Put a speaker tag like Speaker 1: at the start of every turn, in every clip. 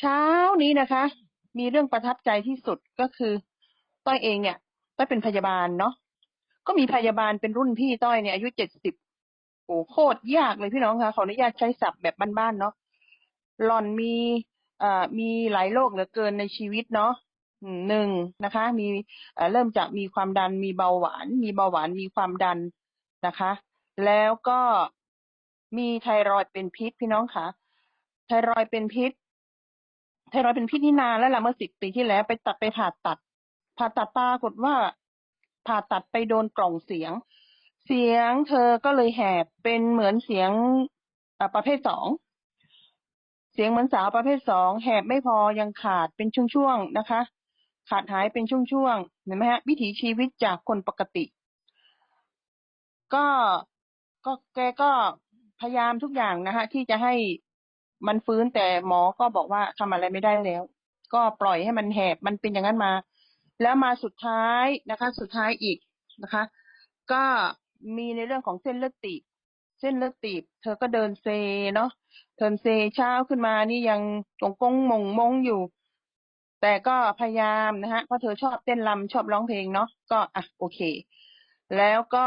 Speaker 1: เช้านี้นะคะ มีเรื่องประทับใจที่สุดก็คือต้อยเองเนี่ยต้อยเป็นพยาบาลเนาะก็มีพยาบาลเป็นรุ่นพี่ต้อยเนี่ยอายุเจ็ดสิบโอ้โคตรยากเลยพี่น้องคะขออนุญาตใช้ศัพท์แบบบ้านๆเนาะหล่อนมีเอ่อมีหลายโรคเหลือเกินในชีวิตเนาะหนึ่งนะคะ มีเอ่อเริ่มจากมีความดันมีเบาหวาน มีเบาหวานมีความดันนะคะ แล้วก็มีไทรอยด์เป็นพิษพี่น้องคะไทรอยด์เป็นพิษ ไทรอยด์เป็นพิษนี่นานแล้วล่ะเมื่อสิบปีที่แล้วไปตัดไปผ่าตัด ผ่าตัดปรากฏว่า ผ่าตัดไปโดนกล่องเสียง เสียงเธอก็เลยแหบเป็นเหมือนเสียงประเภทสองเสียงเหมือนสาวประเภทสองแหบไม่พอยังขาดเป็นช่วงๆนะคะ ขาดหายเป็นช่วงๆเห็นไหมฮะวิถีชีวิตจากคนปกติ ก็ก็แกก็พยายามทุกอย่างนะคะที่จะให้ มันฟื้นแต่หมอก็บอกว่าทำอะไรไม่ได้แล้ว ก็ปล่อยให้มันแหบมันเป็นอย่างนั้นมา แล้วมาสุดท้ายนะคะ สุดท้ายอีกนะคะ ก็มีในเรื่องของเส้นเลือดตีบเส้นเลือดตีบ เธอก็เดินเซเนาะเดินเซเช้าขึ้นมานี่ยังกงกงมงมงอยู่ แต่ก็พยายามนะฮะเพราะเธอชอบเต้นรำชอบร้องเพลงเนาะก็อะโอเค แล้วก็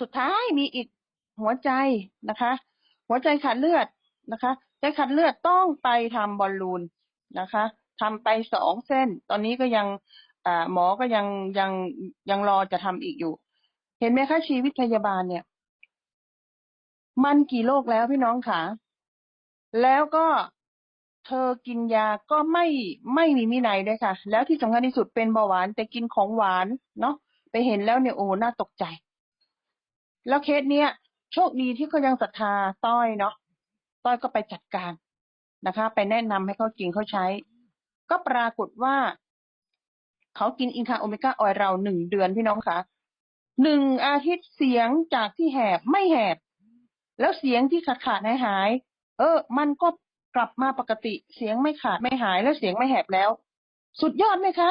Speaker 1: สุดท้ายมีอีกหัวใจนะคะ หัวใจขาดเลือด นะคะใจขาดเลือดต้องไปทำบอลลูนนะคะทำไปสองเส้น ตอนนี้ก็ยังอหมอก็ยังยังยังรอจะทำอีกอยู่ เห็นไหมคะชีวิตพยาบาลเนี่ย มันกี่โรคแล้วพี่น้องคะแล้วก็เธอกินยาก็ไม่ไม่มีวินัยด้วยค่ะ แล้วที่สำคัญที่สุดเป็นเบาหวาน แต่กินของหวานเนาะไปเห็นแล้วเนี่ยโอ้น่าตกใจ แล้วเคสเนี้ยโชคดีที่เขายังศรัทธาต้อยเนาะ ต้อยก็ไปจัดการนะคะ ไปแนะนำให้เขากินเขาใช้ ก็ปรากฏว่าเขากินอินคาโอเมก้าออยล์เราหนึ่งเดือนพี่น้องคะหนึ่งอาทิตย์เสียงจากที่แหบไม่แหบ แล้วเสียงที่ขาดขาดหายหาย เออ มันก็กลับมาปกติเสียงไม่ขาดไม่หาย แล้วเสียงไม่แหบแล้ว สุดยอดไหมคะ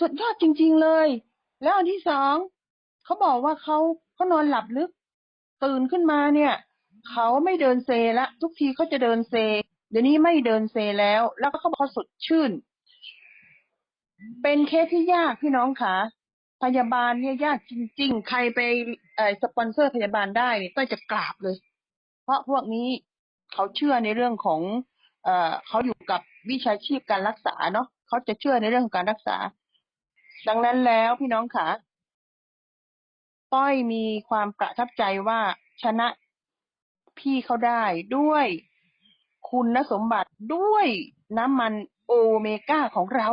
Speaker 1: สุดยอดจริง ๆเลย แล้วอันที่สองเขาบอกว่าเขาเขานอนหลับลึก ตื่นขึ้นมาเนี่ย เขาไม่เดินเซละทุกทีเขาจะเดินเซ เดี๋ยวนี้ไม่เดินเซแล้ว แล้วก็เขาบอกเขาสดชื่น เป็นเคสที่ยากพี่น้องคะพยาบาลเนี่ยยากจริง ๆ ใครไปอสปอนเซอร์พยาบาลได้เนี่ยก็จะกราบเลย เพราะพวกนี้เขาเชื่อในเรื่องของเอ่อเขาอยู่กับวิชาชีพการรักษาเนาะเขาจะเชื่อในเรื่องของการรักษา ดังนั้นแล้วพี่น้องคะต้อยมีความประทับใจว่าชนะ พี่เขาได้ด้วยคุณสมบัติด้วยน้ำมันโอเมก้าของเรา